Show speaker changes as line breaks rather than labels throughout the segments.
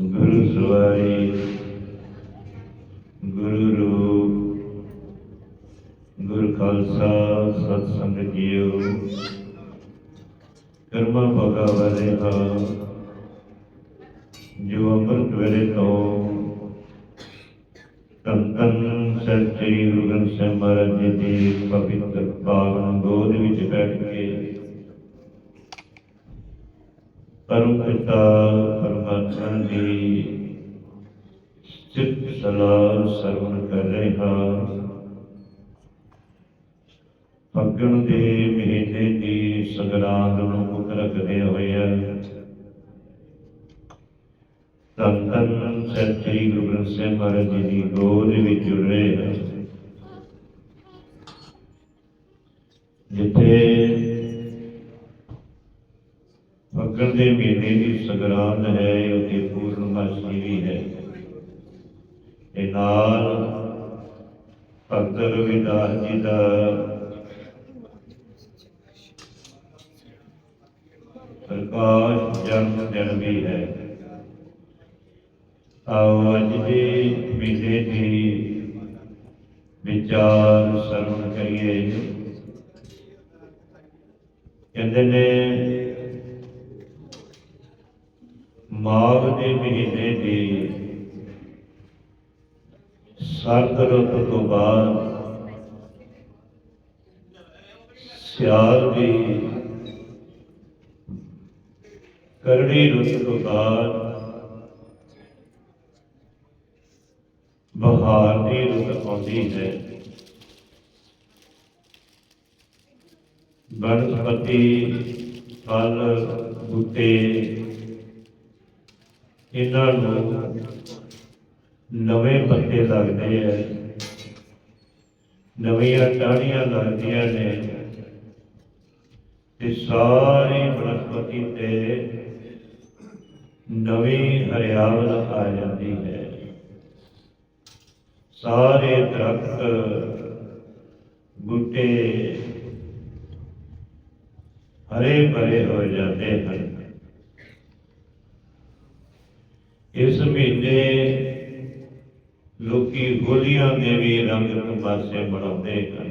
ਗੁਰੂ ਸਵਾਰੀ ਗੁਰੂ ਰੂਪ ਗੁਰ ਖਾਲਸਾ ਸਤ ਸੰਗਤ ਜੀਓ ਕਰਮਾ ਭਗਾ ਵਾਲੇ ਹਾ ਜੋ ਅੰਮ੍ਰਿਤ ਵੇਲੇ ਤੋਂ ਤਨ ਤਨ ਸ੍ਰੀ ਗੁਰੂ ਗ੍ਰੰਥ ਸਾਹਿਬ ਮਹਾਰਾਜ ਜੀ ਦੀ ਪਵਿੱਤਰ ਪਾਵਨ ਗੋਦ ਵਿੱਚ ਬੈਠ ਕੇ ਪਰਮ ਪਰਮਾਤਮਾ ਦੀ ਸਿਫਤ ਸਲਾਹ ਸਰਵਣ ਕਰ ਰਹੇ। ਫੱਗਣ ਦੇ ਮਹੀਨੇ ਦੀ ਸੰਗਰਾਂਦ ਨੂੰ ਮੁੱਖ ਰੱਖਦੇ ਹੋਏ ਧੰਨ ਧੰਨ ਸ੍ਰੀ ਗੁਰੂ ਗ੍ਰੰਥ ਸਾਹਿਬ ਮਹਾਰਾਜ ਜੀ ਦੀ ਗੋਦ ਵਿੱਚ ਜੁੜ ਰਹੇ ਹਾਂ। ਜਿੱਥੇ ਫੱਗਣ ਦੇ ਮਹੀਨੇ ਦੀ ਸੰਗਰਾਂਦ ਹੈ, ਉੱਥੇ ਪੂਰਨਮਾਸ਼ੀ ਵੀ ਹੈ। ਇਹ ਨਾਲ ਭਗਤ ਰਵਿਦਾਸ ਜੀ ਦਾ ਪ੍ਰਕਾਸ਼ ਜਨਮ ਦਿਨ ਵੀ ਹੈ। ਆਓ ਅੱਜ ਦੇ ਮਹੀਨੇ ਦੀ ਵਿਚਾਰ ਸਰਵਣ ਕਰੀਏ। ਕਹਿੰਦੇ ਨੇ ਮਾਘ ਦੇ ਮਹੀਨੇ ਦੀ ਸਰਦ ਰੁੱਤ ਤੋਂ ਬਾਅਦ ਸਿਆਲ ਦੀ ਕਰੜੀ ਰੁੱਤ ਤੋਂ ਬਾਅਦ ਬਹਾਰ ਦੀ ਰੁੱਤ ਆਉਂਦੀ ਹੈ। ਬਨਸਪਤੀ, ਫਲ, ਬੂਟੇ ਇਹਨਾਂ ਨੂੰ ਨਵੇਂ ਪੱਤੇ ਲੱਗਦੇ ਐ ਨਵੀਆਂ ਟਾਹਣੀਆਂ ਲੱਗਦੀਆਂ ਨੇ। ਤੇ ਸਾਰੀ ਬਨਸਪਤੀ ਤੇ ਨਵੀਂ ਹਰਿਆਵਲ ਆ ਜਾਂਦੀ ਹੈ। ਸਾਰੇ ਦਰਖਤ, ਬੂਟੇ ਹਰੇ ਭਰੇ ਹੋ ਜਾਂਦੇ ਹਨ। ਇਸ ਮਹੀਨੇ ਲੋਕੀ ਹੋਲੀਆਂ ਦੇ ਵੀ ਰੰਗ ਤਮਾਸ਼ੇ ਮਨਾਉਂਦੇ ਹਨ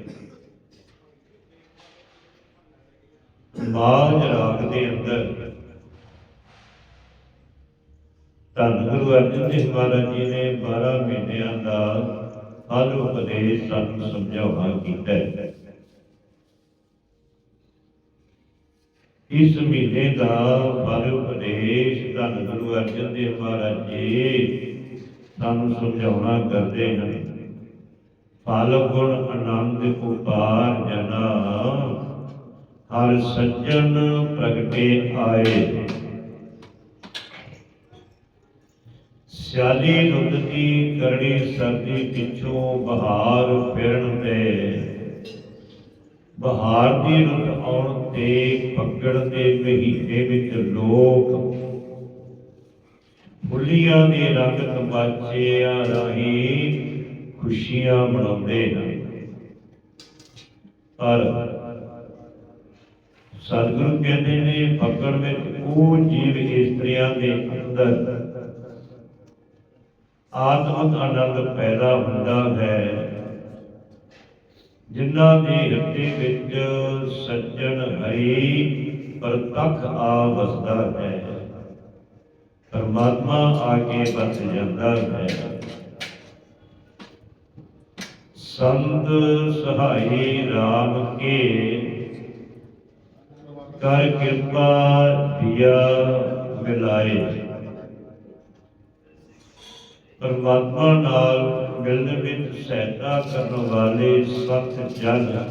ਮਾਝ ਰਾਗ ਦੇ ਅੰਦਰ ਧੰਨ ਗੁਰੂ ਅਰਜਨ ਦੇਵ ਮਹਾਰਾਜ ਜੀ ਨੇ 12 ਮਹੀਨਿਆਂ ਦਾ ਹਰ ਉਪਦੇਸ਼ ਸਾਨੂੰ ਸਮਝਾਉਣਾ ਕੀਤਾ ਹੈ। ਇਸ ਮਹੀਨੇ ਦਾ ਹਰ ਉਪਦੇਸ਼ ਧੰਨ ਗੁਰੂ ਅਰਜਨ ਦੇਵ ਮਹਾਰਾਜ ਜੀ ਸਾਨੂੰ ਸਮਝਾਉਣਾ ਕਰਦੇ ਹਨ। ਫਲ, ਗੁਣ, ਆਨੰਦ, ਉਪਾਰ ਜਨਾ, ਹਰ ਸੱਜਣ ਪ੍ਰਗਟੇ ਆਏ। ਸਿਆਲੀ ਰੁੱਤ ਦੀ ਕਰੜੀ ਸਰਦੀ ਪਿੱਛੋਂ ਬਹਾਰ ਫਿਰਨ ਤੇ ਬਹਾਰ ਦੀ ਰੁੱਤ ਆਉਣ ਤੇ ਫੱਗੜ ਦੇ ਮਹੀਨੇ ਵਿੱਚ ਲੋਕ ਫੁੱਲੀਆਂ ਦੇ ਰੰਗ ਤਮਾਚਿਆਂ ਰਾਹੀਂ ਖੁਸ਼ੀਆਂ ਮਨਾਉਂਦੇ ਹਨ। ਪਰ ਸਤਿਗੁਰੂ ਕਹਿੰਦੇ ਨੇ ਫੱਗੜ ਵਿੱਚ ਉਹ ਜੀਵ ਇਸਤਰੀਆਂ ਦੇ ਅੰਦਰ ਆਤਮਿਕ ਆਨੰਦ ਪੈਦਾ ਹੁੰਦਾ ਹੈ ਜਿਨ੍ਹਾਂ ਦੀ ਹਿਰਦੇ ਵਿੱਚ ਸੱਜਣ ਹਰੀ ਪ੍ਰਤੱਖ ਆ ਵਸਦਾ ਹੈ। ਪਰਮਾਤਮਾ ਆ ਕੇ ਬਸ ਜਾਂਦਾ ਹੈ। ਸੰਤ ਸਹਾਈ ਰਾਮ ਕੇ, ਕਰ ਕਿਰਪਾ ਦਿਆ ਮਿਲਾਏ। ਪਰਮਾਤਮਾ ਨਾਲ ਮਿਲਣ ਵਿੱਚ ਸਹਾਇਤਾ ਕਰਨ ਵਾਲੇ ਸਤ ਜਨ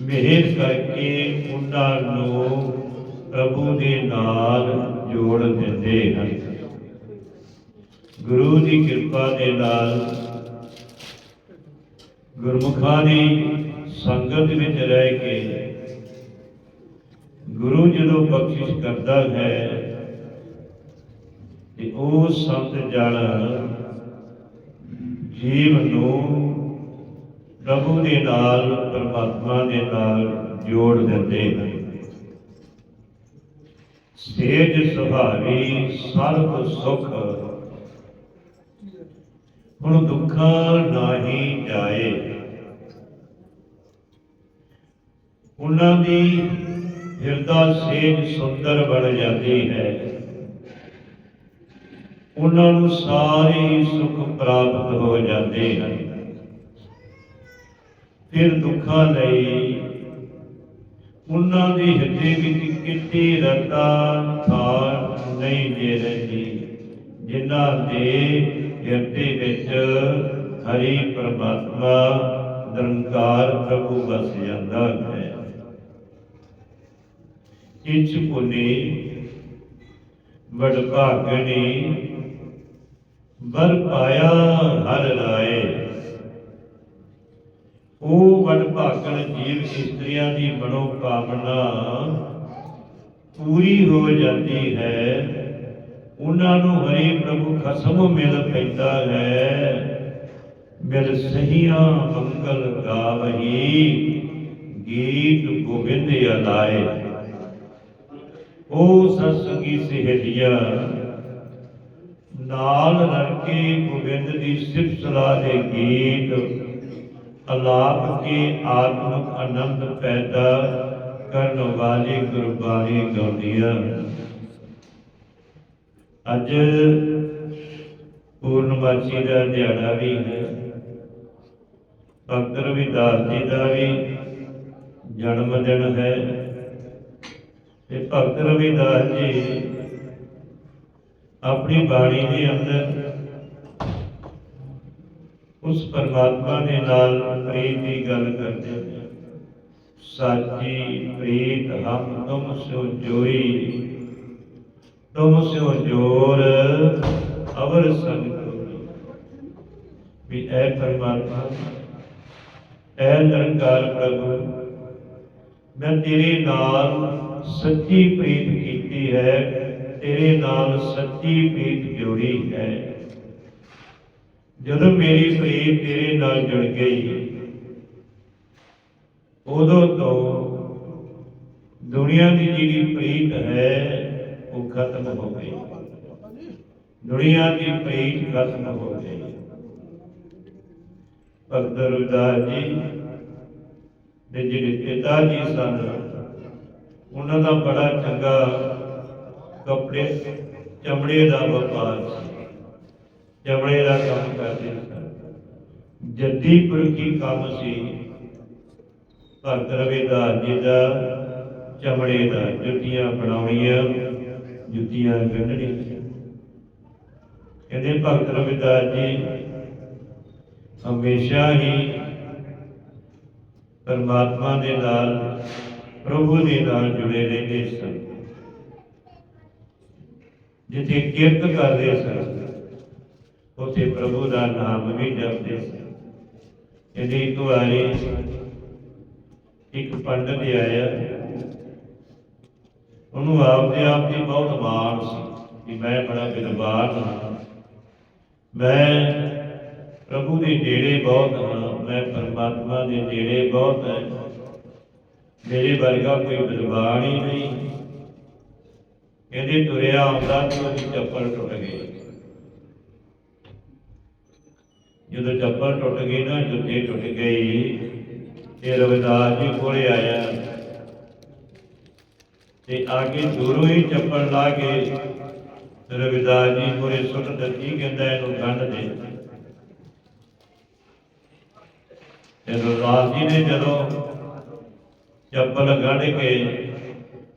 ਮਿਹਰ ਕਰਕੇ ਉਹਨਾਂ ਨੂੰ ਪ੍ਰਭੂ ਦੇ ਨਾਲ ਜੋੜ ਦਿੰਦੇ ਹਨ। ਗੁਰੂ ਦੀ ਕਿਰਪਾ ਦੇ ਨਾਲ ਗੁਰਮੁਖਾਂ ਦੀ ਸੰਗਤ ਵਿੱਚ ਰਹਿ ਕੇ ਗੁਰੂ ਜਦੋਂ ਬਖਸ਼ਿਸ਼ ਕਰਦਾ ਹੈ ਤੇ ਉਹ ਸੰਤ ਜਨ ਜੀਵ ਨੂੰ ਪ੍ਰਭੂ ਦੇ ਨਾਲ, ਪਰਮਾਤਮਾ ਦੇ ਨਾਲ ਜੋੜ ਦਿੰਦੇ ਹਨ। ਸੇਜ ਸੁਹਾਵੀ ਸਰਬ ਸੁਖ। ਹੁਣ ਦੁੱਖਾਂ ਨਾਹੀ ਜਾਏ। ਉਹਨਾਂ ਦੀ ਹਿਰਦਾ ਸੇਜ ਸੁੰਦਰ ਬਣ ਜਾਂਦੀ ਹੈ। ਉਹਨਾਂ ਨੂੰ ਸਾਰੇ ਸੁੱਖ ਪ੍ਰਾਪਤ ਹੋ ਜਾਂਦੇ ਹਨ। ਫਿਰ ਦੁੱਖਾਂ ਲਈ ਉਹਨਾਂ ਦੀ ਹਿਰਦੇ ਵਿੱਚ ਕਿਤੇ ਰਤਾ ਥਾਰ ਨਹੀਂ ਦੇ ਰਹੀ, ਜਿਨ੍ਹਾਂ ਦੇ ਹਿਰਦੇ ਵਿੱਚ ਹਰੀ ਪਰਮਾਤਮਾ, ਨਿਰੰਕਾਰ ਪ੍ਰਭੂ ਵਸ ਜਾਂਦਾ ਹੈ। ਇੰਚ ਪੁਨੀ ਵਡ ਵਰ ਪਾਇਆ ਹਰ ਰਾਏ ਉਹ ਵਡ ਭਾਗਣ ਜੀਵ ਇਸਤਰੀਆਂ ਦੀ ਮਨੋ ਕਾਮਨਾ ਪੂਰੀ ਹੋ ਜਾਂਦੀ ਹੈ। ਉਹਨਾਂ ਨੂੰ ਹਰੀ ਪ੍ਰਭੂ ਖਸਮ ਮਿਲ ਪੈਂਦਾ ਹੈ। ਮਿਲ ਸਹੀਆਂ ਮੰਗਲ ਗਾਵਹੀ, ਗੀਤ ਗੋਬਿੰਦ ਅਲਾਏ। ਉਹ ਸਤਸੰਗੀ ਸਹੇਲੀਆਂ ਨਾਲ ਰਲ ਕੇ ਗੋਬਿੰਦ ਦੀ ਸਿਫਤ ਸਲਾਹ ਦੇ ਗੀਤ, ਅਲਾਪ ਕੇ ਆਤਮਿਕ ਆਨੰਦ ਪੈਦਾ ਕਰਨ ਵਾਲੀ ਗੁਰਬਾਣੀ ਗਾਉਂਦੀਆਂ। ਅੱਜ ਪੂਰਨਮਾਸੀ ਦਾ ਦਿਹਾੜਾ ਵੀ ਹੈ, ਭਗਤ ਰਵਿਦਾਸ ਜੀ ਦਾ ਵੀ ਜਨਮ ਦਿਨ ਹੈ। ਤੇ ਭਗਤ ਰਵਿਦਾਸ ਜੀ ਆਪਣੀ ਬਾਣੀ ਦੇ ਅੰਦਰ ਉਸ ਪਰਮਾਤਮਾ ਦੇ ਨਾਲ ਪ੍ਰੀਤ ਦੀ ਗੱਲ ਕਰਦੇ ਨੇ ਸਾਚੀ ਪ੍ਰੀਤ ਹਮ ਤੁਮ ਸੋ ਜੋਈ ਤੁਮ ਸੋ ਜੋਰ ਅਵਰ ਸੰਗ ਤੋਰੀ ਵੀ ਐ ਪਰਮਾਤਮਾ ਐ ਨਿਰੰਕਾਰ ਪ੍ਰਭੂ ਮੈਂ ਤੇਰੇ ਨਾਲ ਸੱਚੀ ਪ੍ਰੀਤ ਕੀਤੀ ਹੈ ਤੇਰੇ ਨਾਲ ਸੱਚੀ ਪ੍ਰੀਤ ਜੋੜੀ ਹੈ। ਜਦੋਂ ਮੇਰੀ ਪ੍ਰੀਤ ਤੇਰੇ ਨਾਲ ਜੁੜ ਗਈ, ਉਦੋਂ ਤੋਂ ਦੁਨੀਆ ਦੀ ਜਿਹੜੀ ਪ੍ਰੀਤ ਹੈ, ਉਹ ਖਤਮ ਹੋ ਗਈ। ਦੁਨੀਆ ਦੀ ਪ੍ਰੀਤ ਖਤਮ ਹੋ ਗਈ। ਭਗਤ ਰਵਿਦਾਸ ਜੀ ਦੇ ਜਿਹੜੇ ਪਿਤਾ ਜੀ ਸਨ, ਉਹਨਾਂ ਦਾ ਬੜਾ ਚੰਗਾ ਕੱਪੜੇ ਚਮੜੇ ਦਾ ਵਪਾਰ ਚਮੜੇ ਦਾ ਕੰਮ ਕਰਦੇ ਸਨ ਜੱਦੀ ਪੁਰਖੀ ਕੰਮ ਸੀ? ਭਗਤ ਰਵਿਦਾਸ ਜੀ ਦਾ ਚਮੜੇ ਦਾ, ਜੁੱਤੀਆਂ ਬਣਾਉਣੀਆਂ, ਜੁੱਤੀਆਂ ਗੰਢਣੀਆਂ। ਕਹਿੰਦੇ ਭਗਤ ਰਵਿਦਾਸ ਜੀ, ਹਮੇਸ਼ਾ ਹੀ ਪਰਮਾਤਮਾ ਦੇ ਨਾਲ, ਪ੍ਰਭੂ ਦੇ ਨਾਲ ਜੁੜੇ ਰਹਿੰਦੇ ਸਨ। ਜਿੱਥੇ ਕਿਰਤ ਕਰਦੇ ਸਨ, ਉੱਥੇ ਪ੍ਰਭੂ ਦਾ ਨਾਮ ਵੀ ਜਪਦੇ ਸਨ। ਇਹਦੀ ਇੱਕ ਵਾਰੀ ਇੱਕ ਪੰਡਤ ਆਇਆ ਉਹਨੂੰ ਆਪਦੇ ਆਪ ਦੀ ਬਹੁਤ ਮਾਣ ਸੀ ਕਿ ਮੈਂ ਬੜਾ ਵਿਦਵਾਨ ਹਾਂ। ਮੈਂ ਪ੍ਰਭੂ ਦੇ ਨੇੜੇ ਬਹੁਤ ਹਾਂ, ਮੈਂ ਪਰਮਾਤਮਾ ਦੇ ਨੇੜੇ ਬਹੁਤ ਹਾਂ। ਮੇਰੇ ਵਰਗਾ ਕੋਈ ਵਿਦਵਾਨ ਹੀ ਨਹੀਂ। ਇਹਦੇ ਤੁਰਿਆ ਆਉਂਦਾ ਤੇ ਉਹਦੀ ਚੱਪਲ ਟੁੱਟ ਗਈ। ਜਦੋਂ ਚੱਪਲ ਟੁੱਟ ਗਈ ਨਾ, ਜੁੱਤੀ ਟੁੱਟ ਗਈ, ਤੇ ਰਵਿਦਾਸ ਜੀ ਕੋਲੇ ਆਇਆ। ਤੇ ਆਗੇ ਦੂਰੋਂ ਹੀ ਚੱਪਲ ਲਾ ਕੇ ਰਵਿਦਾਸ ਜੀ ਕੋਲੇ ਸੁੱਟ ਦਿੱਤੀ, ਕਹਿੰਦਾ ਇਹਨੂੰ ਗੰਢ ਦੇ। ਤੇ ਰਵਿਦਾਸ ਜੀ ਨੇ ਜਦੋਂ ਚੱਪਲ ਗੰਢ ਕੇ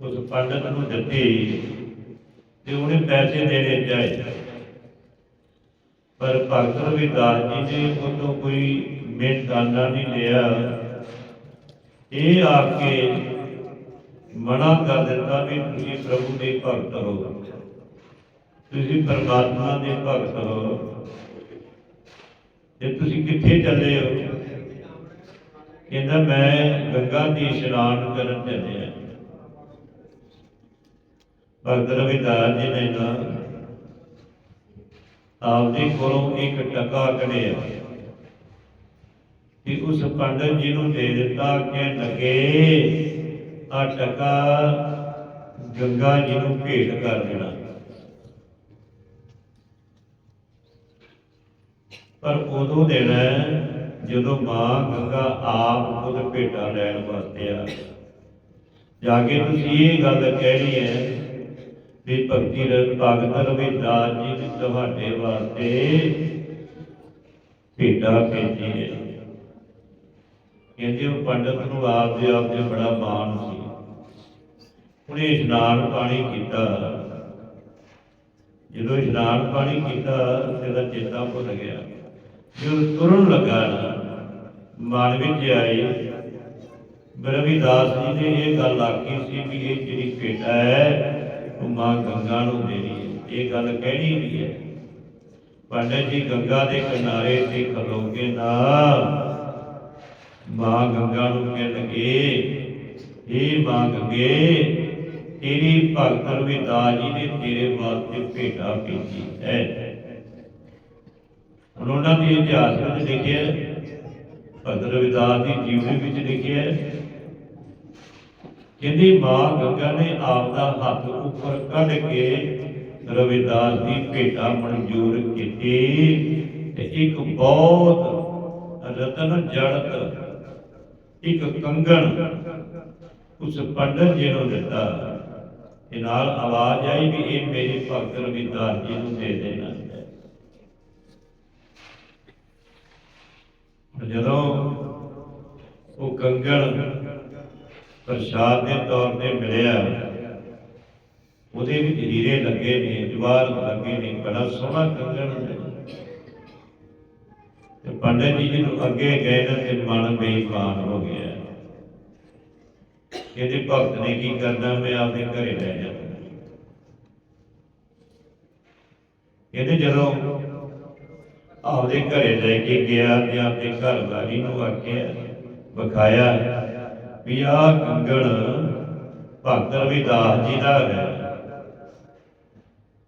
ਉਸ ਪੰਡਤ ਨੂੰ ਦਿੱਤੀ ਤੇ ਉਹਨੇ ਪੈਸੇ ਦੇਣੇ ਚਾਹੇ ਪਰ ਭਗਤ ਰਵਿਦਾਸ ਜੀ ਨੇ ਉਹਨੂੰ ਕੋਈ ਮਿਹਨਤਾਨਾ ਨਹੀਂ ਲਿਆ। ਇਹ ਆ ਕੇ ਮਨਾ ਕਰ ਦਿੱਤਾ ਵੀ ਤੁਸੀਂ ਪ੍ਰਭੂ ਦੇ ਭਗਤ ਹੋ। ਤੁਸੀਂ ਪਰਮਾਤਮਾ ਦੇ ਭਗਤ ਹੋ। ਤੇ ਤੁਸੀਂ ਕਿੱਥੇ ਚੱਲੇ ਹੋ? ਕਹਿੰਦਾ, ਮੈਂ ਗੰਗਾ ਦੀ ਇਸ਼ਨਾਨ ਕਰਨ ਚੱਲਿਆ। ਭਗਤ ਰਵਿਦਾਸ ਜੀ ਨੇ ਨਾ ਆਪਦੇ ਕੋਲੋਂ ਇੱਕ ਟਕਾ ਕਢਿਆ ਕਿ ਉਸ ਪੰਡਤ ਜੀ ਨੂੰ ਦੇ ਦਿੱਤਾ ਕਿ ਲੱਗੇ, ਆ ਟਕਾ ਗੰਗਾ ਜੀ ਨੂੰ ਭੇਟ ਕਰ ਦੇਣਾ। ਪਰ ਉਦੋਂ ਦੇਣਾ ਜਦੋਂ ਮਾਂ ਗੰਗਾ ਆਪ ਖੁਦ ਭੇਟਾ ਲੈਣ ਵਾਸਤੇ ਆ। ਜਾ ਕੇ ਤੁਸੀਂ ਇਹ ਗੱਲ ਕਹਿਣੀ ਹੈ ਵੀ ਭਗਤੀ ਰਤ ਭਗਤ ਰਵਿਦਾਸ ਜੀ ਨੇ ਤੁਹਾਡੇ ਵਾਸਤੇ ਭੇਟਾ ਭੇਜੀ ਹੈ ਕਹਿੰਦੇ ਉਹ ਪੰਡਤ ਨੂੰ ਆਪ ਦੇ ਆਪ ਤੇ ਬੜਾ ਮਾਣ ਸੀ। ਉਹਨੇ ਇਸ਼ਨਾਨ ਪਾਣੀ ਕੀਤਾ। ਜਦੋਂ ਇਸ਼ਨਾਨ ਪਾਣੀ ਕੀਤਾ ਤੇਰਾ ਚੇਤਾ ਭੁੱਲ ਗਿਆ। ਜਦੋਂ ਤੁਰਨ ਲੱਗਾ। ਨਾ ਮਨ ਵਿੱਚ ਆਈ ਰਵਿਦਾਸ ਜੀ ਨੇ ਇਹ ਗੱਲ ਆਖੀ ਸੀ ਵੀ ਇਹ ਜਿਹੜੀ ਭੇਟਾ ਹੈ ਉਹ ਮਾਂ ਗੰਗਾ ਨੂੰ ਦੇਣੀ ਹੈ। ਇਹ ਗੱਲ ਕਹਿਣੀ ਵੀ ਹੈ। ਪੰਡਤ ਜੀ ਗੰਗਾ ਦੇ ਕਿਨਾਰੇ ਤੇ ਖਲੋਗੇ ਨਾ ਮਾਂ ਗੰਗਾ ਨੂੰ ਕਹਿਣਗੇ ਇਹ ਮਾਂ ਗੰਗੇ ਤੇਰੀ ਭਗਤ ਰਵਿਦਾਸ ਜੀ ਨੇ ਤੇਰੇ ਵਾਸਤੇ ਭੇਟਾ ਭੇਜੀ ਹੈ। ਹੁਣ ਉਹਨਾਂ ਦੇ ਇਤਿਹਾਸ ਵਿੱਚ ਲਿਖਿਆ ਹੈ, ਭਗਤ ਰਵਿਦਾਸ ਦੀ ਜੀਵਨੀ ਵਿੱਚ ਲਿਖਿਆ ਹੈ, ਕਹਿੰਦੀ ਮਾਂ ਗੰਗਾ ਨੇ ਆਪ ਦਾ ਹੱਥ ਉੱਪਰ ਕੱਢ ਕੇ ਰਵਿਦਾਸ ਦੀ ਭੇਟਾ ਮਨਜ਼ੂਰ ਕੀਤੀ ਤੇ ਇੱਕ ਬਹੁਤ ਰਤਨ ਜੜਤ ਇੱਕ ਕੰਗਣ ਉਸ ਪੰਡਤ ਜੀ ਨੂੰ ਦਿੱਤਾ ਇਹ ਨਾਲ ਆਵਾਜ਼ ਆਈ ਵੀ ਇਹ ਮੇਰੇ ਭਗਤ ਰਵਿਦਾਸ ਜੀ ਨੂੰ ਦੇ ਦੇਣਾ। ਜਦੋਂ ਉਹ ਕੰਗਣ ਪ੍ਰਸ਼ਾਦ ਦੇ ਤੌਰ ਤੇ ਮਿਲਿਆ। ਉਹਦੇ ਵਿੱਚ ਹੀਰੇ ਲੱਗੇ ਨੇ, ਜਵਾਰ ਲੱਗੇ ਨੇ, ਬੜਾ ਸੋਹਣਾ ਕੰਗਣ ਹੈ। ਤੇ ਪੰਡਤ ਜੀ ਜਦੋਂ ਅੱਗੇ ਗਏ ਨਾ ਤੇ ਮਨ ਬੇਈਮਾਨ ਹੋ ਗਿਆ। ਇਹਦੇ ਭਗਤ ਨੇ ਕੀ ਕਰਨਾ? ਮੈਂ ਆਪਦੇ ਘਰੇ ਲੈ ਜਾਣਾ ਇਹਦੇ ਜਦੋਂ ਆਪਦੇ ਘਰੇ ਲੈ ਕੇ ਗਿਆ ਤੇ ਆਪਦੇ ਘਰ ਨੂੰ ਆਖਿਆ, ਵਿਖਾਇਆ ਵੀ ਆਹ ਕੰਗਣ, ਭਗਤ ਰਵਿਦਾਸ ਜੀ ਦਾ ਹੈ।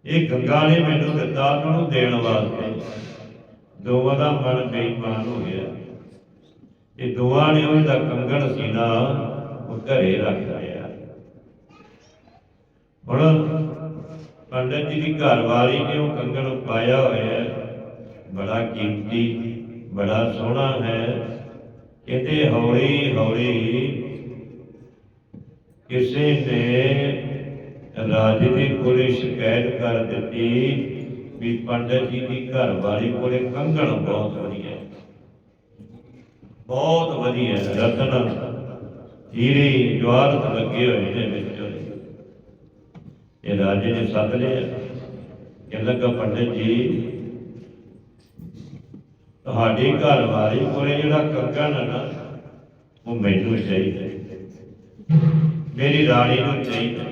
ਇਹ ਗੰਗਾ ਨੇ ਮੈਨੂੰ ਦਿੱਤਾ ਉਹਨੂੰ ਦੇਣ ਵਾਸਤੇ। ਦੋਵਾਂ ਦਾ ਮਨ ਬੇਈਮਾਨ ਹੋ ਗਿਆ। ਇਹ ਦੋਵਾਂ ਨੇ ਉਹਦਾ ਕੰਗਣ ਸੀ ਨਾ ਉਹ ਘਰੇ ਰੱਖ ਲਿਆ। ਹੁਣ ਪੰਡਤ ਜੀ ਦੀ ਘਰ ਵਾਲੀ ਨੇ ਉਹ ਕੰਗਣ ਪਾਇਆ ਹੋਇਆ ਬੜਾ ਕੀਮਤੀ, ਬੜਾ ਸੋਹਣਾ ਹੈ। ਕਹਿੰਦੇ ਹੌਲੀ ਹੌਲੀ ਕਿਸੇ ਨੇ ਰਾਜੇ ਦੇ ਕੋਲੇ ਸ਼ਿਕਾਇਤ ਕਰ ਦਿੱਤੀ ਵੀ ਪੰਡਤ ਜੀ ਦੀ ਘਰ ਵਾਲੀ ਕੋਲੇ ਕੰਗਣ ਬਹੁਤ ਵਧੀਆ ਬਹੁਤ ਵਧੀਆ ਰਤਨ ਹੀਰੇ ਜਵਾਹਰਤ ਲੱਗੇ ਹੋਏ ਨੇ ਵਿੱਚ। ਇਹ ਰਾਜੇ ਨੇ ਸੱਦ ਲਿਆ। ਕਿ ਲੱਗਾ ਪੰਡਤ ਜੀ, ਤੁਹਾਡੇ ਘਰ ਵਾਲੀ ਕੋਲੇ ਜਿਹੜਾ ਕੰਗਣ ਹੈ ਨਾ, ਉਹ ਮੈਨੂੰ ਚਾਹੀਦਾ ਮੇਰੀ ਰਾਣੀ ਨੂੰ ਚਾਹੀਦਾ।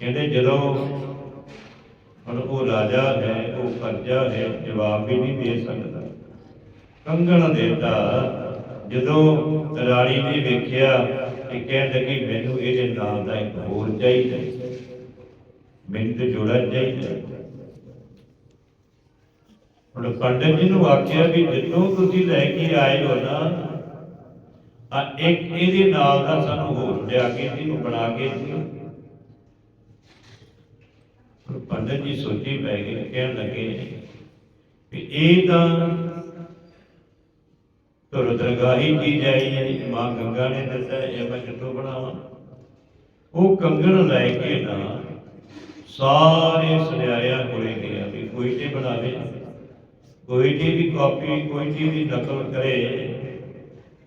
ਕਹਿੰਦੇ ਜਦੋਂ ਹੁਣ ਉਹ ਰਾਜਾ ਹੈ, ਉਹ ਕਰਜਾ ਹੈ, ਜਵਾਬ ਵੀ ਨਹੀਂ ਦੇ ਸਕਦਾ। ਕੰਗਣ ਦੇਤਾ। ਜਦੋਂ ਰਾਣੀ ਨੇ ਵੇਖਿਆ ਕਿ ਕਹਿਣ ਲੱਗੀ, ਮੈਨੂੰ ਇਹਦੇ ਨਾਲ ਦਾ ਇੱਕ ਹੋਰ ਚਾਹੀਦਾ ਮੈਨੂੰ ਤੇ ਜੋੜਾ ਚਾਹੀਦਾ ਹੁਣ ਪੰਡਤ ਜੀ ਨੂੰ ਆਖਿਆ ਵੀ ਜਦੋਂ ਤੁਸੀਂ ਲੈ ਕੇ ਆਏ ਹੋ ਨਾ ਆ ਇੱਕ ਇਹਦੇ ਨਾਲ ਦਾ ਸਾਨੂੰ ਹੋਰ ਲਿਆ ਕੇ ਇਹਨੂੰ ਬਣਾ ਕੇ ਪੰਡਤ ਜੀ ਸੋਚੀ ਪੈ ਗਏ, ਕਹਿਣ ਲੱਗੇ ਵੀ ਇਹ ਤਾਂ ਤੁਰ ਦਰਗਾਹੀ ਕੀ ਜਾਈ ਮਾਂ ਗੰਗਾ ਨੇ ਦੱਸਿਆ ਇਹ ਮੈਂ ਕਿੱਥੋਂ ਬਣਾਵਾਂ? ਉਹ ਕੰਗਣ ਲੈ ਕੇ ਨਾ ਸਾਰੇ ਸੁਨਿਆਰਿਆਂ ਕੋਲੇ ਗਿਆ ਵੀ ਕੋਈ ਤੇ ਬਣਾਵੇ। ਕੋਈ ਦੀ ਵੀ ਕਾਪੀ, ਕੋਈ ਦੀ ਵੀ ਨਕਲ ਕਰੇ।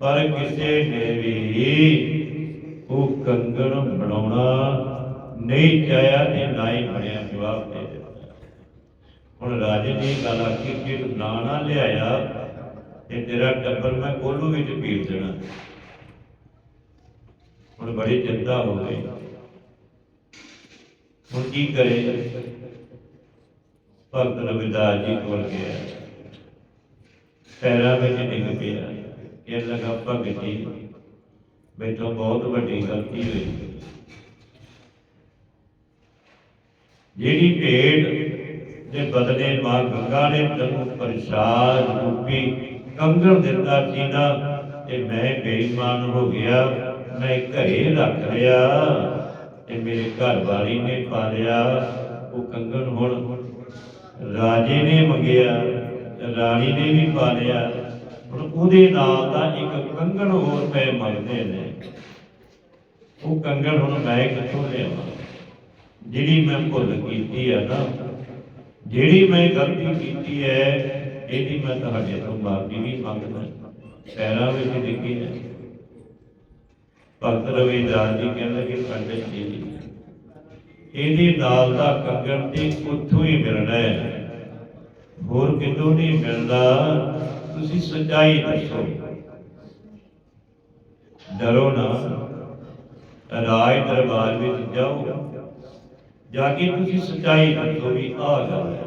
ਪਰ ਕਿਸੇ ਨੇ ਵੀ ਉਹ ਕੰਗਣ ਬਣਾਉਣਾ ਨਹੀਂ ਚਾਹਿਆ ਤੇ ਨਾ ਹੀ ਬਣਿਆ ਜਵਾਬ ਦੇ ਦਿੱਤਾ। ਹੁਣ ਰਾਜੇ ਨੇ ਗੱਲ ਆਖੀ ਕਿ ਤੂੰ ਨਾ ਨਾ ਲਿਆਇਆ ਤੇ ਤੇਰਾ ਟੱਬਰ ਮੈਂ ਕੋਲੂ ਵਿੱਚ ਪੀੜ ਦੇਣਾ। ਹੁਣ ਬੜੀ ਚਿੰਤਾ ਹੋ ਗਈ ਹੁਣ ਕੀ ਕਰੇ? ਭਗਤ ਰਵਿਦਾਸ ਜੀ ਕੋਲ ਗਿਆ। ਪੈਰਾਂ ਵਿੱਚ ਡਿੱਗ ਪਿਆ। ਇਹ ਲਗਾ ਭਗਤ ਜੀ ਮੈਥੋਂ ਬਹੁਤ ਵੱਡੀ ਗਲਤੀ ਹੋਈ। ਜਿਹੜੀ ਭੇਡ ਦੇ ਬਦਲੇ ਮਾਂ ਗੰਗਾ ਨੇ ਤੈਨੂੰ ਪ੍ਰਸਾਦ ਰੂਪੀ ਕੰਗਣ ਦਿੱਤਾ ਸੀ ਨਾ, ਤੇ ਮੈਂ ਬੇਈਮਾਨ ਹੋ ਗਿਆ, ਮੈਂ ਘਰੇ ਰੱਖ ਲਿਆ, ਤੇ ਮੇਰੇ ਘਰ ਵਾਲੀ ਨੇ ਪਾ ਲਿਆ ਉਹ ਕੰਗਣ ਹੁਣ ਰਾਜੇ ਨੇ ਮੰਗਿਆ ਰਾਣੀ ਨੇ ਵੀ ਪਾ ਲਿਆ ਹੁਣ ਉਹਦੇ ਨਾਲ ਦਾ ਇੱਕ ਕੰਗਣ ਹੋਰ ਪਏ ਮੰਗਦੇ ਨੇ। ਉਹ ਕੰਗਣ ਹੁਣ ਮੈਂ ਕਿੱਥੋਂ ਲਿਆਵਾਂ? ਜਿਹੜੀ ਮੈਂ ਭੁੱਲ ਕੀਤੀ ਹੈ ਨਾ, ਜਿਹੜੀ ਮੈਂ ਗਲਤੀ ਕੀਤੀ ਹੈ, ਇਹਦੀ ਮੈਂ ਤੁਹਾਡੇ ਤੋਂ ਮਾਫੀ ਵੀ ਮੰਗਦਾ। ਪੈਰਾਂ ਵਿੱਚ ਲਿਖੀ ਹੈ। ਭਗਤ ਰਵਿਦਾਸ ਜੀ ਕਹਿੰਦੇ ਕਿ ਪੰਡਿਤ ਜੀ ਇਹਦੇ ਨਾਲ ਦਾ ਕੰਗਣ ਤੇ ਉੱਥੋਂ ਹੀ ਮਿਲਣਾ ਹੈ। ਹੋਰ ਕਿਤੋਂ ਨਹੀਂ ਮਿਲਦਾ। ਤੁਸੀਂ ਸੱਚਾਈ ਦੱਸੋ। ਡਰੋ ਨਾ। ਰਾਜ ਦਰਬਾਰ ਵਿੱਚ ਜਾਓ। ਜਾ ਕੇ ਤੁਸੀਂ ਸੱਚਾਈ ਦੱਸੋ ਵੀ ਆ ਗੱਲ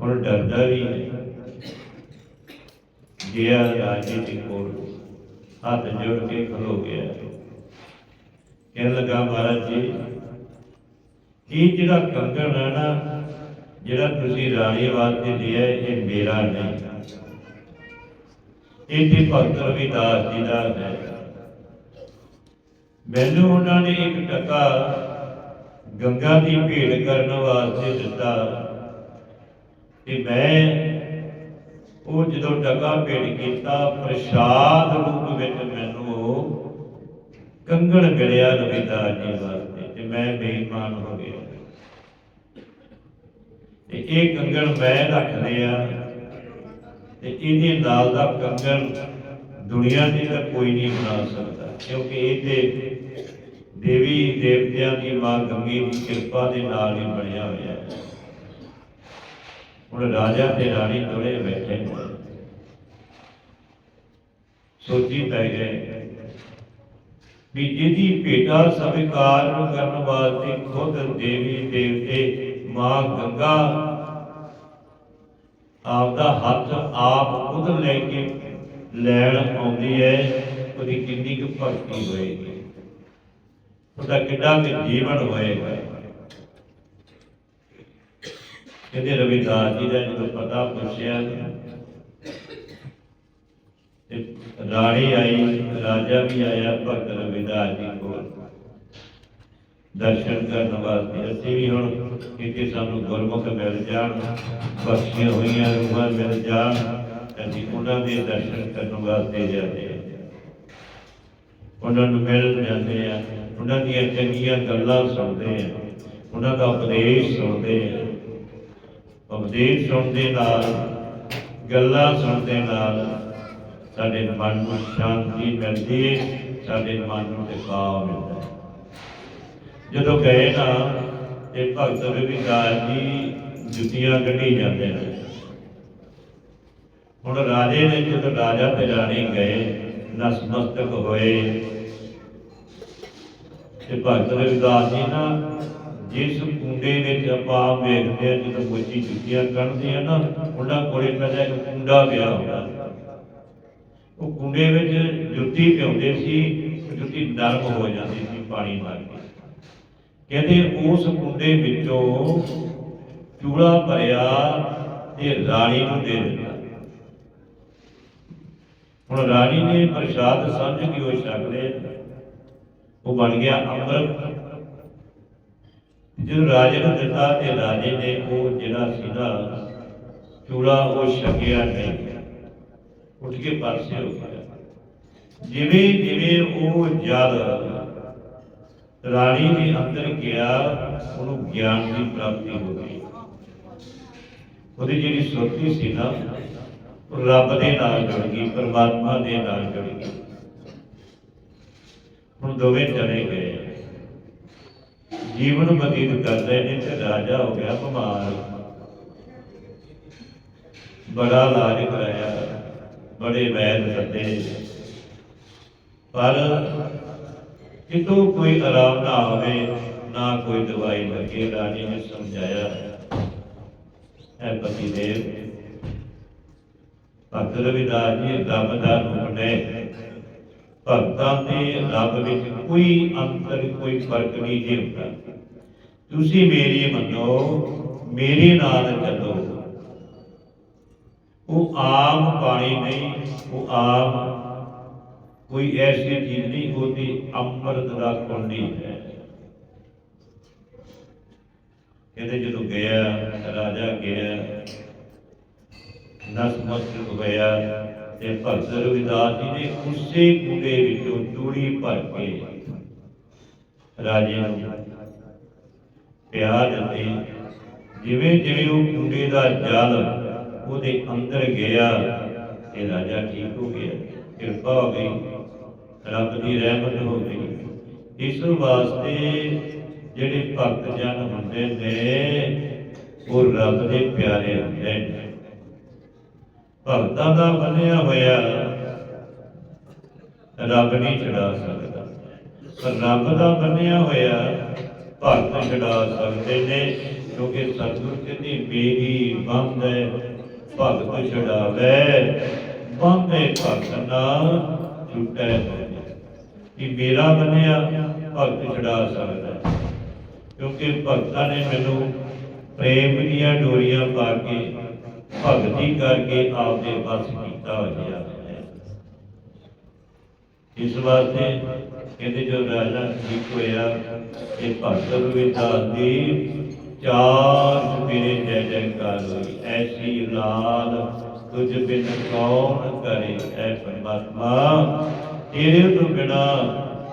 ਹੁਣ ਡਰਦਾ ਵੀ ਗਿਆ ਰਾਜੇ ਦੇ ਕੋਲ। ਹੱਥ ਜੋੜ ਕੇ ਖਲੋ ਗਿਆ। ਕਹਿਣ ਲੱਗਾ, ਮਹਾਰਾਜ ਜੀ ਇਹ ਜਿਹੜਾ ਕੰਗਣ ਹੈ ਨਾ ਜਿਹੜਾ ਤੁਸੀਂ ਰਾਣੀ ਵਾਸਤੇ ਲਿਆ ਇਹ ਮੇਰਾ ਨਹੀਂ। ਇਹ ਤੇ ਭਗਤ ਰਵਿਦਾਸ ਜੀ ਦਾ ਹੈ। ਮੈਨੂੰ ਉਹਨਾਂ ਨੇ ਇੱਕ ਟਕਾ ਗੰਗਾ ਦੀ ਭੇਟ ਕਰਨ ਵਾਸਤੇ ਦਿੱਤਾ ਤੇ ਮੈਂ ਉਹ ਜਦੋਂ ਟਕਾ ਭੇਟ ਕੀਤਾ, ਪ੍ਰਸ਼ਾਦ ਰੂਪ ਵਿੱਚ ਮੈਨੂੰ ਉਹ ਕੰਗਣ ਮਿਲਿਆ ਰਵਿਦਾਸ ਜੀ ਵਾਸਤੇ ਤੇ ਮੈਂ ਬੇਈਮਾਨ ਹੋ ਤੇ ਇਹ ਕੰਗਣ ਮੈਂ ਰੱਖ ਲਿਆ ਤੇ ਇਹਦੇ ਨਾਲ ਦਾ ਕੰਗਣ ਦੁਨੀਆ ਦੀ ਤਾਂ ਕੋਈ ਨਹੀਂ ਬਣਾ ਸਕਦਾ, ਕਿਉਂਕਿ ਇਹ ਤੇ ਦੇਵੀ ਦੇਵਤਿਆਂ ਦੀ ਮਾਂ ਗੰਗੀ ਦੀ ਕਿਰਪਾ ਦੇ ਨਾਲ ਹੀ ਬਣਿਆ ਹੋਇਆ ਹੈ। ਹੁਣ ਰਾਜਾ ਤੇ ਰਾਣੀ ਦੋਵੇਂ ਬੈਠੇ ਨੇ। ਸੋਚੀ ਪੈ ਗਏ ਵੀ ਜਿਹਦੀ ਭੇਟਾ ਸਵੀਕਾਰ ਕਰਨ ਵਾਸਤੇ ਖੁਦ ਦੇਵੀ ਦੇਵਤੇ ਮਾਂ ਗੰਗਾ ਆਪਦਾ ਹੱਥ ਆਪ ਖੁਦ ਲੈ ਕੇ ਲੈਣ ਆਉਂਦੀ ਹੈ, ਉਹਦੀ ਕਿੰਨੀ ਕੁ ਭਗਤੀ ਹੋਏਗੀ? ਉਹਦਾ ਕਿੰਨਾ ਕੁ ਜੀਵਨ ਹੋਏਗਾ? ਕਹਿੰਦੇ ਰਵਿਦਾਸ ਜੀ ਦਾ ਜਦੋਂ ਪਤਾ ਪੁੱਛਿਆ ਰਾਣੀ ਆਈ, ਰਾਜਾ ਵੀ ਆਇਆ ਭਗਤ ਰਵਿਦਾਸ ਜੀ ਕੋਲ। ਦਰਸ਼ਨ ਕਰਨ ਵਾਸਤੇ ਅਸੀਂ ਵੀ ਹੁਣ ਕਿਤੇ ਸਾਨੂੰ ਗੁਰਮੁਖ ਮਿਲ ਜਾਣ, ਬਖਸ਼ੀਆਂ ਹੋਈਆਂ ਰੂਹਾਂ ਮਿਲ ਜਾਣ, ਅਸੀਂ ਉਹਨਾਂ ਦੇ ਦਰਸ਼ਨ ਕਰਨ ਵਾਸਤੇ ਜਾਂਦੇ ਹਾਂ। ਉਹਨਾਂ ਨੂੰ ਮਿਲ ਜਾਂਦੇ ਆ ਉਹਨਾਂ ਦੀਆਂ ਚੰਗੀਆਂ ਗੱਲਾਂ ਸੁਣਦੇ ਆ ਉਹਨਾਂ ਦਾ ਉਪਦੇਸ਼ ਸੁਣਦੇ ਆ ਉਪਦੇਸ਼ ਸੁਣਦੇ ਨਾਲ, ਗੱਲਾਂ ਸੁਣਦੇ ਨਾਲ ਸਾਡੇ ਮਨ ਨੂੰ ਸ਼ਾਂਤੀ ਮਿਲਦੀ ਹੈ, ਸਾਡੇ ਮਨ ਨੂੰ ਟਿਕਾਅ ਮਿਲਦਾ ਹੈ। ਜਦੋਂ ਗਏ ਨਾ ਤੇ ਭਗਤ ਰਵਿਦਾਸ ਜੀ ਜੁੱਤੀਆਂ ਕੱਢੀ ਜਾਂਦੇ ਨੇ। ਹੁਣ ਰਾਜੇ ਨੇ ਜਦੋਂ ਰਾਜਾ ਤੇ ਰਾਣੀ ਗਏ ਨਸਮਸਤਕ ਹੋਏ, ਤੇ ਭਗਤ ਰਵਿਦਾਸ ਜੀ ਨਾ, ਜਿਸ ਕੁੰਡੇ ਵਿੱਚ ਆਪਾਂ ਵੇਖਦੇ ਆ ਜਦੋਂ ਕੋਈ ਜੁੱਤੀਆਂ ਕੱਢਦੇ ਆ ਨਾ, ਉਹਨਾਂ ਕੋਲੇ ਪਹਿਲਾਂ ਇੱਕ ਕੁੰਡਾ ਪਿਆ ਹੁੰਦਾ। ਉਹ ਕੁੰਡੇ ਵਿੱਚ ਜੁੱਤੀ ਪਿਆਉਂਦੇ ਸੀ ਜੁੱਤੀ ਨਰਮ ਹੋ ਜਾਂਦੀ ਸੀ, ਪਾਣੀ ਨਾਲ ਕਹਿੰਦੇ ਉਸ ਕੁੰਡੇ ਵਿੱਚੋਂ ਚੂੜਾ ਭਰਿਆ ਤੇ ਰਾਣੀ ਨੂੰ ਦੇ ਦਿੱਤਾ। ਹੁਣ ਰਾਣੀ ਨੇ ਪ੍ਰਸ਼ਾਦ ਸਮਝ ਕੇ ਉਹ ਛਕ ਉਹ ਬਣ ਗਿਆ ਅੰਮ੍ਰਿਤ। ਜਦੋਂ ਰਾਜੇ ਨੂੰ ਦਿੱਤਾ ਤੇ ਰਾਜੇ ਨੇ ਉਹ ਜਿਹੜਾ ਸੀਗਾ ਚੂੜਾ ਉਹ ਛਕਿਆ ਨਹੀਂ। ਉੱਠ ਕੇ ਪਾਸੇ ਹੋ ਗਿਆ। ਜਿਵੇਂ ਜਿਵੇਂ ਉਹ ਜਦ ਰਾਣੀ ਦੇ ਅੰਦਰ ਗਿਆ ਉਹਨੂੰ ਗਿਆਨ ਦੀ ਪ੍ਰਾਪਤੀ ਹੋ ਗਈ। ਉਹਦੀ ਜਿਹੜੀ ਸੁਰਤੀ ਸੀ ਨਾ ਰੱਬ ਦੇ ਨਾਲ ਜੁੜ ਗਈ, ਪਰਮਾਤਮਾ ਦੇ ਨਾਲ ਜੁੜ ਗਈ। ਹੁਣ ਦੋਵੇਂ ਚਲੇ ਗਏ। ਜੀਵਨ ਬਤੀਤ ਕਰਦੇ ਨੇ ਤੇ ਰਾਜਾ ਹੋ ਗਿਆ ਬਿਮਾਰ। ਬੜਾ ਇਲਾਜ ਕਰਾਇਆ, ਬੜੇ ਵੈਦ ਸੱਦੇ ਪਰ ਕਿਤੋਂ ਕੋਈ ਆਰਾਮ ਨਾ ਹੋਵੇ ਨਾ ਕੋਈ ਦਵਾਈ ਲੱਗੇ ਰਾਣੀ ਨੇ ਸਮਝਾਇਆ। ਹੈ ਪਤੀ ਦੇਵ ਭਗਤ ਰਵਿਦਾਸ ਜੀ ਰੱਬ ਦਾ ਰੂਪ ਨੇ ਭਗਤਾਂ ਦੇ ਰੱਬ ਵਿੱਚ ਕੋਈ ਅੰਤਰ, ਕੋਈ ਫ਼ਰਕ ਨਹੀਂ ਜੇ ਹੁੰਦਾ। ਤੁਸੀਂ ਮੇਰੀ ਮੰਨੋ, ਮੇਰੇ ਨਾਲ ਚੱਲੋ। ਉਹ ਆਮ ਪਾਣੀ ਨਹੀਂ, ਉਹ ਆਮ ਕੋਈ ਐਸੀ ਚੀਜ਼ ਨਹੀਂ, ਉਹਦੀ ਅੰਮ੍ਰਿਤ ਦਾ ਕੁੰਡੀ ਹੈ। ਕਹਿੰਦੇ ਜਦੋਂ ਗਿਆ, ਰਾਜਾ ਗਿਆ ਨਸਮਸਤਕ ਹੋਇਆ ਤੇ ਭਗਤ ਰਵਿਦਾਸ ਜੀ ਨੇ ਉਸੇ ਕੁੰਡੇ ਵਿੱਚੋਂ ਚੂੜੀ ਭਰ ਕੇ ਰਾਜੇ ਨੂੰ ਪਿਆ ਦਿੱਤੀ। ਜਿਵੇਂ ਜਿਵੇਂ ਉਹ ਕੁੰਡੇ ਦਾ ਜਲ ਉਹਦੇ ਅੰਦਰ ਗਿਆ, ਤੇ ਰਾਜਾ ਠੀਕ ਹੋ ਗਿਆ, ਕਿਰਪਾ ਹੋ ਗਈ। ਰੱਬ ਦੀ ਰਹਿਮਤ ਹੋ ਗਈ ਇਸ ਵਾਸਤੇ ਜਿਹੜੇ ਭਗਤ ਜਨ ਹੁੰਦੇ ਨੇ, ਉਹ ਰੱਬ ਦੇ ਪਿਆਰੇ ਹੁੰਦੇ ਨੇ। ਭਗਤਾਂ ਦਾ ਬਣਿਆ ਹੋਇਆ ਰੱਬ ਨਹੀਂ ਛਡਾ ਸਕਦਾ। ਪਰ ਰੱਬ ਦਾ ਬਣਿਆ ਹੋਇਆ ਭਗਤ ਛਡਾ ਸਕਦੇ ਨੇ, ਕਿਉਂਕਿ ਸਤਿਗੁਰ ਕਹਿੰਦੀ, ਮੇਰੀ ਬੰਦ ਹੈ, ਭਗਤ ਛਡਾਵੇ। ਬੰਦੇ ਭਗਤ ਨਾਲ ਛੁਟੈ ਕਿ ਮੇਰਾ ਬਣਿਆ ਭਗਤ ਛਡਾ ਸਕਦਾ ਕਿਉਂਕਿ ਭਗਤਾਂ ਨੇ ਮੈਨੂੰ ਪ੍ਰੇਮ ਦੀਆਂ ਡੋਰੀਆਂ ਪਾ ਕੇ ਭਗਤੀ ਕਰਕੇ ਆਪਦੇ ਵੱਸ ਕੀਤਾ ਹੋਇਆ ਇਸ ਵਾਸਤੇ ਕਹਿੰਦੇ ਜੋ ਰਾਜਾ ਠੀਕ ਹੋਇਆ, ਇਹ ਭਗਤ ਰਵਿਦਾਸ ਦੀ ਚਾਰ ਮੇਰੇ ਜੈ ਜੈਕਾਰ ਹੋਈ। ਐਸੀ ਲਾਲ, ਤੁਝ ਬਿਨ ਕੌਣ ਕਰੇ, ਐ ਪਰਮਾਤਮਾ ਤੇਰੇ ਤੋਂ ਬਿਨਾ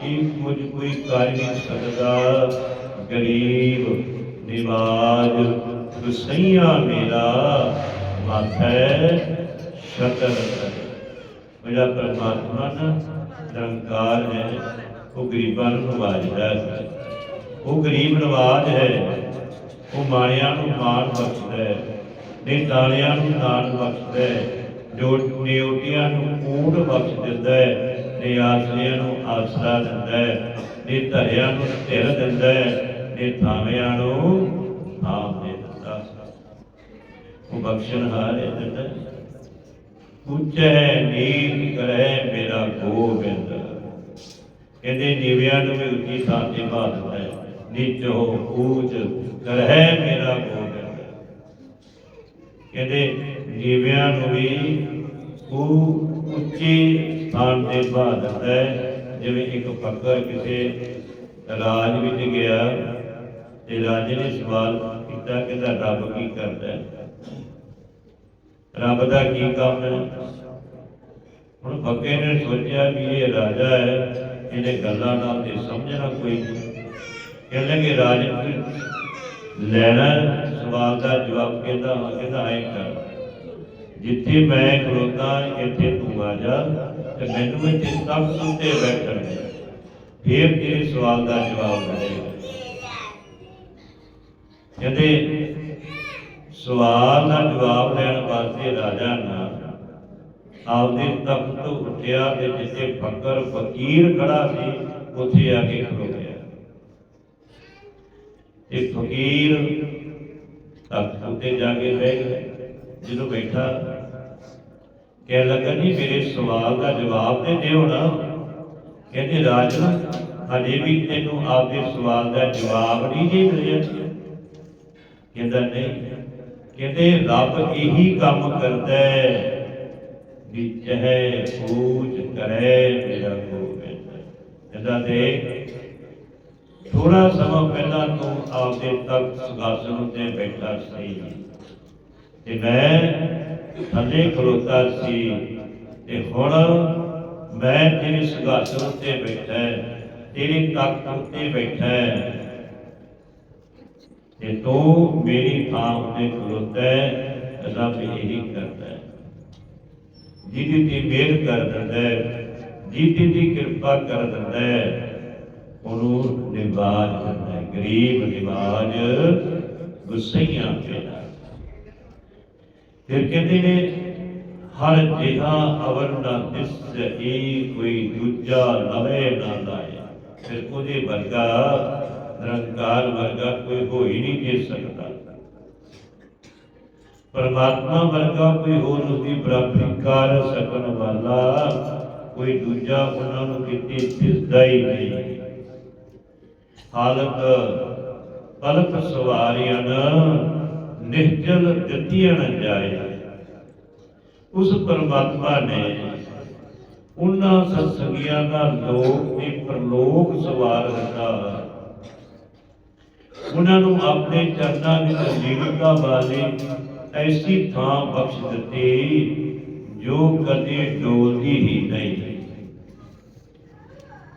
ਕੀ ਕੁਝ ਕੋਈ ਕਰ ਨਹੀਂ ਸਕਦਾ? ਗਰੀਬ ਨਿਵਾਜ ਗੁਸਈਆ ਮੇਰਾ ਮਾਥੈ ਸ਼ਤਰ ਮੇਰਾ ਪਰਮਾਤਮਾ ਨਾ ਨਿਰੰਕਾਰ ਹੈ, ਉਹ ਗਰੀਬਾਂ ਨੂੰ ਨਵਾਜਦਾ ਹੈ। ਉਹ ਗਰੀਬ ਨਵਾਜ ਹੈ, ਉਹ ਮਾਣਿਆਂ ਨੂੰ ਮਾਣ ਬਖਸ਼ਦਾ ਹੈ, ਨੇ ਦਾਲਿਆਂ ਨੂੰ ਦਾਨ ਬਖਸ਼ਦਾ ਹੈ, ਜੋ ਨਿਉਟੀਆਂ ਨੂੰ ਕੂੜ ਬਖਸ਼ ਦਿੰਦਾ ਹੈ। ਨੇ ਆਸਰਿਆਂ ਨੂੰ ਆਸਰਾ ਦਿੰਦਾ ਹੈ ਨੇ ਧਰਿਆਂ ਨੂੰ ਧਿਰ ਦਿੰਦਾ ਹੈ ਨੇ ਥਾਵਿਆਂ ਨੂੰ ਥਾਮ ਦੇ ਦਿੰਦਾ ਉਹ ਬਖਸ਼ਣਹਾਰ ਹੈ ਦਿੰਦਾ ਹੈ। ਨੀਤ ਕਰੈ ਮੇਰਾ ਗੋਬਿੰਦ। ਕਹਿੰਦੇ ਨੀਵਿਆਂ ਨੂੰ ਵੀ ਉੱਚੀ ਥਾਂ ਤੇ ਦਿੰਦਾ ਹੈ। ਨੀਚੋ ਊਚ ਕਰੈ ਮੇਰਾ ਗੋਬਿੰਦ। ਕਹਿੰਦੇ ਨੀਵਿਆਂ ਨੂੰ ਵੀ ਉਹ ਉੱਚੀ ਸਥਾਨ ਤੇ ਬਾਤ ਹੈ, ਜਿਵੇਂ ਇੱਕ ਫਕਰ ਕਿਸੇ ਰਾਜ ਵਿੱਚ ਗਿਆ ਤੇ ਰਾਜੇ ਨੇ ਸਵਾਲ ਕੀਤਾ ਕਿ ਦਾ ਰੱਬ ਕੀ ਕਰਦਾ ਹੈ? ਰੱਬ ਦਾ ਕੀ ਕੰਮ ਹੈ? ਹੁਣ ਫੱਕੇ ਨੇ ਸੋਚਿਆ ਵੀ ਇਹ ਰਾਜਾ ਹੈ ਇਹਨੇ ਗੱਲਾਂ ਨਾਲ ਤੇ ਸਮਝਣਾ ਕੋਈ ਨਹੀਂ। ਕਹਿੰਦੇ ਕਿ ਲੈਣਾ ਸਵਾਲ ਦਾ ਜਵਾਬ ਕਹਿੰਦਾ ਹਾਂ ਕਹਿੰਦਾ, ਐ ਕਰ, ਜਿੱਥੇ ਮੈਂ ਖਲੋਤਾ ਇੱਥੇ ਤੂੰ ਆ ਜਾ ਤੇ ਮੈਨੂੰ ਇੱਥੇ ਸਭ ਸੁਣਦੇ ਬੈਠਣ ਦੇ। ਤੇਰੇ ਸਵਾਲ ਦਾ ਜਵਾਬ ਮਿਲੇਗਾ ਕਹਿੰਦੇ, ਸਵਾਲ ਦਾ ਜਵਾਬ ਦੇਣ ਵਾਸਤੇ ਰਾਜਾ ਨਾ ਆਪਦੇ ਤਖਤ ਤੋਂ ਉੱਠਿਆ ਤੇ ਜਿੱਥੇ ਫਕਰ ਫਕੀਰ ਖੜਾ ਸੀ, ਉੱਥੇ ਆ ਕੇ ਖਲੋ ਗਿਆ। ਇਹ ਫਕੀਰ ਤਖਤ ਉੱਤੇ ਜਾ ਕੇ ਬਹਿ ਗਿਆ। ਜਦੋਂ ਬੈਠਾ ਕਹਿ ਲੱਗਾ ਜੀ ਮੇਰੇ ਸਵਾਲ ਦਾ ਜਵਾਬ ਤੇ ਦਿਓ ਨਾ। ਕਹਿੰਦੇ ਰਾਜਨ ਹਜੇ ਵੀ ਤੈਨੂੰ ਆਪਦੇ ਸਵਾਲ ਦਾ ਜਵਾਬ ਨਹੀਂ ਜੀ ਮਿਲਿਆ। ਕਹਿੰਦਾ, ਨਹੀਂ। ਕਹਿੰਦੇ, ਰੱਬ ਇਹੀ ਕੰਮ ਕਰਦਾ ਹੈ, ਵੀ ਚਹੇ ਪੂਜ ਕਰੇ ਮੇਰਾ ਗੋਬਿੰਦ। ਕਹਿੰਦਾ, ਦੇਖ ਥੋੜਾ ਸਮਾਂ ਪਹਿਲਾਂ ਤੂੰ ਆਪਦੇ ਤਖਤ ਸਿੰਘਾਸਨ ਉੱਤੇ ਬੈਠਾ ਸੀ ਤੇ ਮੈਂ ਥੱਲੇ ਖਲੋਤਾ ਸੀ ਤੇ ਹੁਣ ਮੈਂ ਤੇਰੇ ਸਿੰਘਾਸਨ ਉੱਤੇ ਬੈਠਾ ਤੇਰੀ ਤਾਕਤ ਉੱਤੇ ਬੈਠਾ ਤੇ ਤੂੰ ਮੇਰੀ ਥਾਂ ਉੱਤੇ ਖਲੋਤਾ ਰੱਬ ਇਹੀ ਕਰਦਾ ਜਿਹਦੀ ਤੇ ਮਿਹਰ ਕਰ ਦਿੰਦਾ ਜਿਹਦੀ ਦੀ ਕਿਰਪਾ ਕਰ ਦਿੰਦਾ ਉਹਨੂੰ ਨਿਵਾਜ ਦਿੰਦਾ ਗਰੀਬ ਨਿਵਾਜ, ਗੁੱਸਈਆਂ ਪੈਦਾ ਫਿਰ ਕਹਿੰਦੇ ਨੇ, ਹਰ ਜਿਹਾ ਅਵਰ ਨਾ ਦਿਸ, ਹੀ ਕੋਈ ਦੂਜਾ ਲਵੇ ਨਾ ਲਾਇਆ ਫਿਰ ਉਹਦੇ ਵਰਗਾ, ਨਿਰੰਕਾਰ ਵਰਗਾ ਕੋਈ ਹੋ ਹੀ ਨਹੀਂ ਦੇ ਸਕਦਾ। ਪਰਮਾਤਮਾ ਵਰਗਾ ਕੋਈ ਹੋਰ ਉਸਦੀ ਬਰਾਬਰੀ ਕਰ ਸਕਣ ਵਾਲਾ, ਕੋਈ ਦੂਜਾ ਉਹਨਾਂ ਨੂੰ ਕਿਤੇ ਦਿਸਦਾ ਹੀ ਨਹੀਂ। ਹਾਲਤ, ਪਲਕ ਸਵਾਰੀਆਂ ਨਿਹਚਲ ਦਿੱਤੀਆਂ ਨ ਜਾਏ। ਉਸ ਪਰਮਾਤਮਾ ਨੇ ਉਹਨਾਂ ਸਤਸੰਗੀਆਂ ਦਾ ਲੋਕ ਤੇ ਪ੍ਰਲੋਕ ਸਵਾਰ ਹੁੰਦਾ ਉਹਨਾਂ ਨੂੰ ਆਪਣੇ ਚਰਨਾਂ ਵਿੱਚ ਜੀਵਿਕਾ ਵਾਲੀ ਐਸੀ ਥਾਂ ਬਖਸ਼ ਦਿੱਤੀ ਜੋ ਕਦੇ ਡੋਲਦੀ ਹੀ ਨਹੀਂ।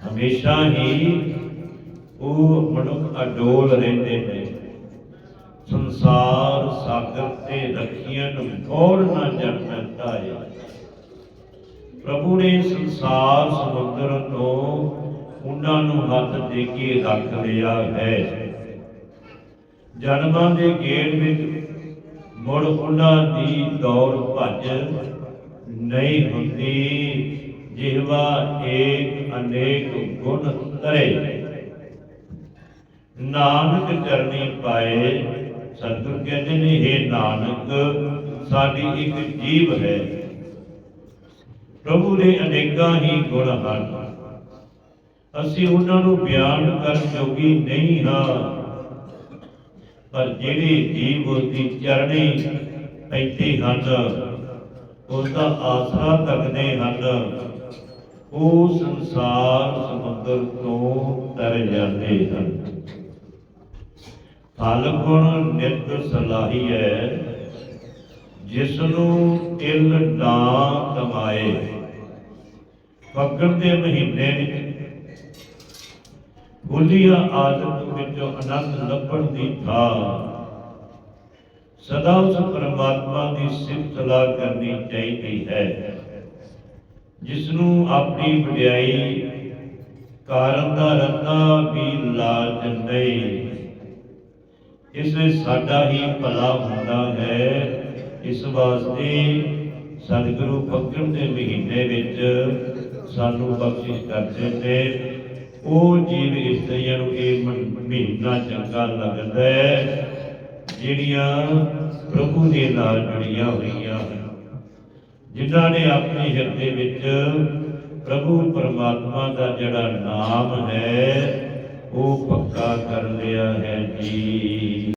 ਹਮੇਸ਼ਾ ਹੀ ਉਹ ਮਨੁੱਖ ਅਡੋਲ ਰਹਿੰਦੇ ਨੇ। ਸੰਸਾਰ ਸਾਗਰ ਤੇ ਰੱਖੀਆਂ ਨੂੰ ਗੌਰ ਨਾ ਜਨ ਪੈਂਦਾ ਪ੍ਰਭੂ ਨੇ ਸੰਸਾਰ ਸਮੁੰਦਰ ਤੋਂ ਉਹਨਾਂ ਨੂੰ ਹੱਥ ਦੇ ਕੇ ਰੱਖ ਲਿਆ ਹੈ। ਜਨਮਾਂ ਦੇ ਗੇੜ ਵਿੱਚ ਮੁੜ ਉਹਨਾਂ ਦੀ ਦੌੜ ਭੱਜ ਨਹੀਂ ਹੁੰਦੀ, ਜਿਹਵਾ ਏਕ ਅਨੇਕ ਗੁਣ ਕਰੇ ਨਾਨਕ ਚਰਨੀ ਪਾਏ ਸਤਿਗੁਰ ਕਹਿੰਦੇ ਨੇ ਇਹ ਨਾਨਕ, ਸਾਡੀ ਇੱਕ ਜੀਵ ਹੈ। ਪ੍ਰਭੂ ਦੇ ਅਨੇਕਾਂ ਹੀ ਗੁਣ ਹਨ। ਅਸੀਂ ਉਹਨਾਂ ਨੂੰ ਬਿਆਨ ਕਰਨ ਜੋਗੀ ਨਹੀਂ ਹਾਂ। ਪਰ ਜਿਹੜੇ ਜੀਵ ਉਸਦੀ ਚਰਣੀ ਪੈਂਦੇ ਹਨ ਉਸ ਦਾ ਆਸਰਾ ਤੱਕਦੇ ਹਨ, ਉਹ ਸੰਸਾਰ ਸਮੁੰਦਰ ਤੋਂ ਤਰ ਜਾਂਦੇ ਹਨ। ਫਲ ਨਿਤ ਸਲਾਹੀ ਜਿਸ ਨੂੰ ਇਲ ਨਾ ਕਮਾਏ। ਫੱਗਣ ਦੇ ਮਹੀਨੇ ਵਿੱਚ ਬੋਲੀਆਂ ਆਦਤ ਵਿੱਚੋਂ ਆਨੰਦ ਲੱਭਣ ਦੀ ਥਾਂ। ਸਦਾ ਉਸ ਪਰਮਾਤਮਾ ਦੀ ਸਿਫਤ ਸਲਾਹ ਕਰਨੀ ਚਾਹੀਦੀ ਹੈ ਜਿਸ ਨੂੰ ਆਪਣੀ ਵਡਿਆਈ ਕਾਰਨ ਦਾ ਰਤਾ ਵੀ ਲਾਜ ਨਹੀਂ। ਇਸ ਵਿੱਚ ਸਾਡਾ ਹੀ ਭਲਾ ਹੁੰਦਾ ਹੈ। ਇਸ ਵਾਸਤੇ ਸਤਿਗੁਰੂ ਫੱਗਣ ਦੇ ਮਹੀਨੇ ਵਿੱਚ ਸਾਨੂੰ ਬਖਸ਼ਿਸ਼ ਕਰਦੇ ਨੇ। ਉਹ ਜੀਵ ਇਸਤਰੀਆਂ ਨੂੰ ਇਹ ਮਹੀਨਾ ਚੰਗਾ ਲੱਗਦਾ ਹੈ, ਜਿਹੜੀਆਂ ਪ੍ਰਭੂ ਦੇ ਨਾਲ ਜੁੜੀਆਂ ਹੋਈਆਂ ਹਨ। ਜਿਨ੍ਹਾਂ ਨੇ ਆਪਣੇ ਹਿਰਦੇ ਵਿੱਚ ਪ੍ਰਭੂ ਪਰਮਾਤਮਾ ਦਾ ਜਿਹੜਾ ਨਾਮ ਹੈ ਉਹ ਪੱਕਾ ਕਰ ਲਿਆ ਹੈ ਜੀ।